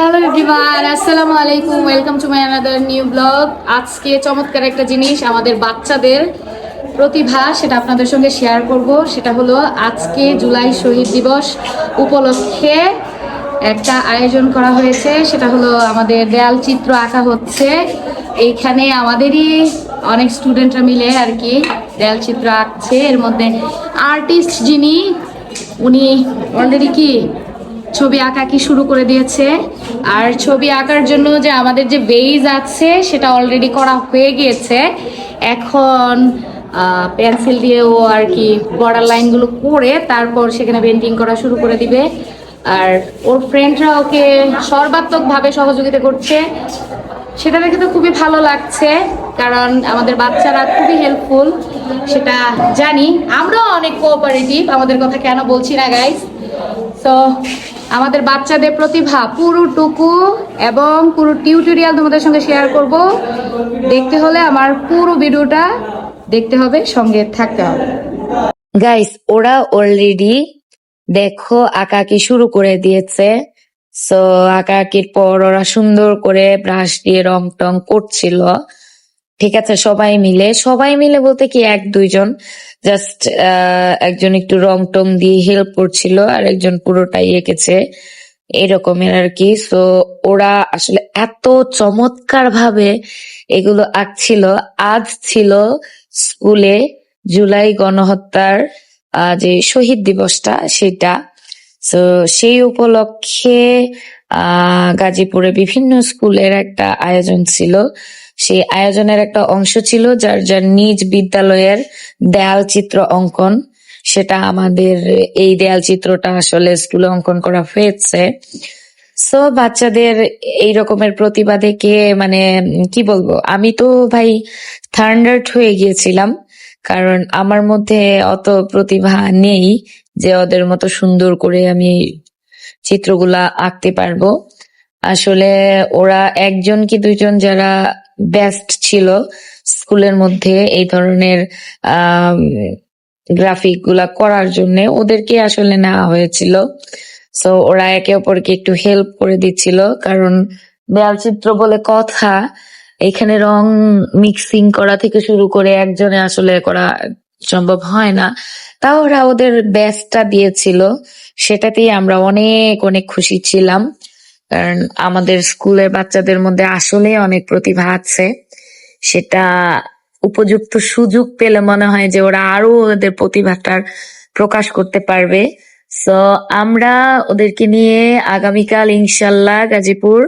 Hello everyone আসসালামু আলাইকুম welcome to my another new blog আজকে চমৎকার একটা জিনিস আমাদের বাচ্চাদের প্রতিভা, সেটা আপনাদের সঙ্গে শেয়ার করব। সেটা হলো আজকে জুলাই শহীদ দিবস উপলক্ষে একটা আয়োজন করা হয়েছে। সেটা হলো আমাদের দেয়াল চিত্র আঁকা হচ্ছে। এইখানে আমাদেরই অনেক স্টুডেন্টরা মিলে আর কি দেয়াল চিত্র আঁকছে। এর মধ্যে আর্টিস্ট যিনি, উনি অলরেডি কি? ছবি আঁকা কি শুরু করে দিয়েছে? আর ছবি আঁকার জন্য যে আমাদের যে বেইজ আছে, সেটা অলরেডি করা হয়ে গিয়েছে। এখন পেন্সিল দিয়ে ও আর কি বর্ডার লাইনগুলো করে তারপর সেখানে পেন্টিং করা শুরু করে দিবে। আর ওর ফ্রেন্ডরা ওকে সর্বাত্মকভাবে সহযোগিতা করছে। সেটা দেখে তো খুবই ভালো লাগছে, কারণ আমাদের বাচ্চারা খুবই হেল্পফুল সেটা জানি। আমরাও অনেক কোঅপারেটিভ আমাদের কথা কেন বলছি না গাইস তো আমাদের বাচ্চাদের প্রতিভা, পুরোটুকু এবং পুরো টিউটোরিয়াল তোমাদের সঙ্গে শেয়ার করব। দেখতে হলে আমার পুরো ভিডিওটা দেখতে হবে, সঙ্গে থাকতে হবে। গাইস ওরা অলরেডি দেখো আঁকাকি শুরু করে দিয়েছে। সো আঁকাকির পর ওরা সুন্দর করে ব্রাশ দিয়ে রং টং করছিল। ঠিক আছে, সবাই মিলে সবাই মিলে বলতে কি এক, দুইজন জাস্ট একজন একটু রং টং দিয়ে হেল্প করছিল আর একজন পুরোটাই এঁকেছে, এরকমের আর কি। সো ওরা আসলে এত চমৎকার ভাবে এগুলো আঁকছিল। আজ ছিল স্কুলে জুলাই গণহত্যার যে শহীদ দিবসটা, সেটা। তো সেই উপলক্ষে গাজীপুরে বিভিন্ন স্কুলের একটা আয়োজন ছিল। সেই আয়োজনের একটা অংশ ছিল যার যার নিজ বিদ্যালয়ের দেয়াল চিত্র অঙ্কন। সেটা আমাদের এই দেয়াল চিত্রটা আসলে স্কুলে অঙ্কন করা হয়েছে। সো বাচ্চাদের এই রকমের প্রতিভা দেখে মানে কি বলব? আমি তো ভাই থান্ডার্ড হয়ে গিয়েছিলাম, কারণ আমার মধ্যে অত প্রতিভা নেই যে ওদের মতো সুন্দর করে আমি চিত্রগুলা আঁকতে পারব। আসলে ওরা একজন কি দুইজন যারা বেস্ট ছিল স্কুলের মধ্যে এই ধরনের গ্রাফিকগুলা করার জন্য ওদেরকে আসলে নেওয়া হয়েছিল। সো ওরা একে অপরকে একটু হেল্প করে দিচ্ছিল। কারণ দেয়াল চিত্র বলে কথা, এখানে রং মিক্সিং করা থেকে শুরু করে একজনে আসলে করা সম্ভব হয় না। তাও ওরা ওদের বেস্টটা দিয়েছিল। সেটাতেই আমরা অনেক অনেক খুশি ছিলাম। কারণ আমাদের স্কুলের বাচ্চাদের মধ্যে আসলে অনেক প্রতিভা আছে। সেটা উপযুক্ত সুযোগ পেলে মনে হয় যে ওরা আরও ওদের প্রতিভাটার প্রকাশ করতে পারবে। সো আমরা ওদেরকে নিয়ে আগামীকাল ইনশাল্লাহ গাজীপুর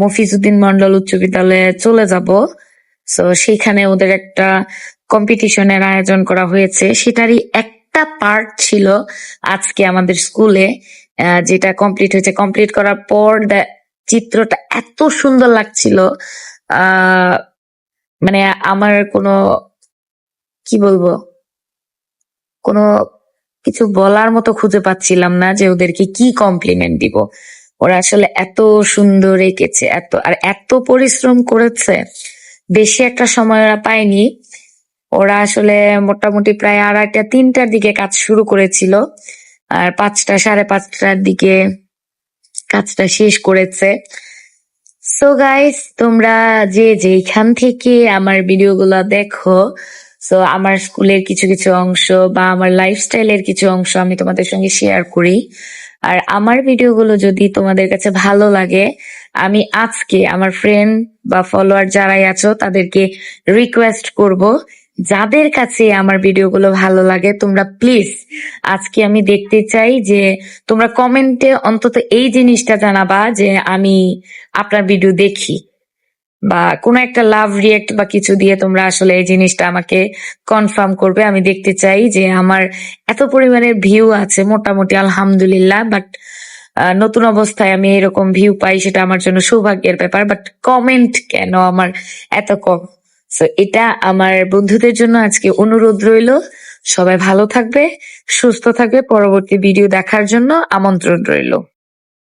মফিজুদ্দিন মন্ডল উচ্চ বিদ্যালয়ে চলে যাব। সো সেখানে ওদের একটা কম্পিটিশনের আয়োজন করা হয়েছে। সেটারই একটা পার্ট ছিল আজকে আমাদের স্কুলে যেটা কমপ্লিট হয়েছে। কমপ্লিট করার পর চিত্রটা এত সুন্দর লাগছিল। মানে আমার কোনো, কি বলব? কোনো কিছু বলার মতো খুঁজে পাচ্ছিলাম না যে ওদেরকে কি কমপ্লিমেন্ট দিব। ওরা আসলে এত সুন্দর এঁকেছে, এত আর এত পরিশ্রম করেছে। বেশি একটা সময় ওরা পায়নি। ওরা আসলে মোটামুটি প্রায় আড়াইটা তিনটার দিকে কাজ শুরু করেছিল। আর পাঁচটা, সাড়ে পাঁচটার দিকে কাজটা শেষ করেছে। সো গাইস তোমরা যে যেখান থেকে আমার ভিডিওগুলো দেখো সো আমার স্কুলের কিছু কিছু অংশ বা আমার লাইফস্টাইলের কিছু অংশ আমি তোমাদের সঙ্গে শেয়ার করি। আর আমার ভিডিওগুলো যদি তোমাদের কাছে ভালো লাগে, আমি আজকে আমার ফ্রেন্ড বা ফলোয়ার যারাই আছো, তাদেরকে রিকোয়েস্ট করব যাদের কাছে আমার ভিডিওগুলো ভালো লাগে, তোমরা প্লিজ আজকে আমি দেখতে চাই যে তোমরা কমেন্টে অন্তত এই জিনিসটা জানাবা যে আমি আপনার ভিডিও দেখি বা কোনো একটা লাভ রিয়েক্ট বা কিছু দিয়ে তোমরা আসলে এই জিনিসটা আমাকে কনফার্ম করবে। আমি দেখতে চাই যে আমার এত পরিমাণের ভিউ আছে মোটামুটি, আলহামদুলিল্লাহ বাট নতুন অবস্থায় আমি এরকম ভিউ পাই, সেটা আমার জন্য সৌভাগ্যের ব্যাপার বাট কমেন্ট কেন আমার এত কম? সো এটা আমার বন্ধুদের জন্য আজকে অনুরোধ রইল। সবাই ভালো থাকবে, সুস্থ থাকবে। পরবর্তী ভিডিও দেখার জন্য আমন্ত্রণ রইল।